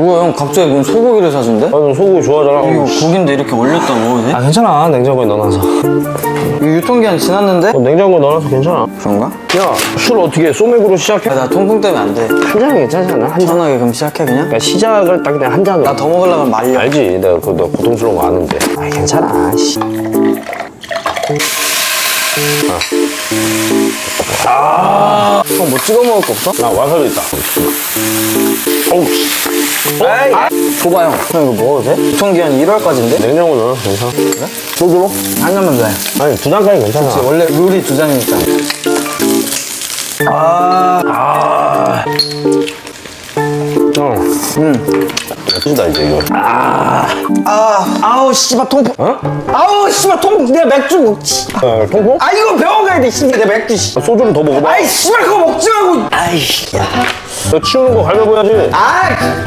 뭐야 형 갑자기 뭔 소고기를 사준대? 나는 소고기 좋아하잖아. 이거 고기인데 이렇게 올렸다 먹어도 돼? 아 괜찮아 냉장고에 넣어놔서. 이거 유통기한 지났는데? 어, 냉장고에 넣어놔서 괜찮아. 그런가? 야술 어떻게 소맥으로 시작해? 야, 나 통풍 때문에 안 돼. 한 잔이 괜찮잖아. 한 잔. 편하게 그럼 시작해 그냥? 그러니까 시작을 딱 그냥 한 잔으로. 나 더 먹으려면 말려. 알지? 내가 그너 고통스러운 거 아는데. 아 괜찮아. 씨. 형 뭐 찍어 먹을 거 없어? 나 와사비 있다. 어우. 에이! 줘봐 형. 형 이거 먹어도 돼? 유통기한 1월까지인데? 냉장고 넣어 괜찮아. 그래? 소주로? 한 잔만 돼. 아니 두 잔까지 괜찮아. 원래 룰이 두 잔이니까. 아, 어. 음. 맛있다 이제 이거. 아, 아우 씨발 통풍. 어? 아우 씨발 통풍. 내가 맥주 먹지. 어, 통풍? 아 이거 병원 가야 돼. 씨발 내 맥주. 씨. 소주를 더 먹어봐. 아이 씨발 그거 먹지 말고. 아이 야. 너 치우는 거 갈겨 보야지. 아,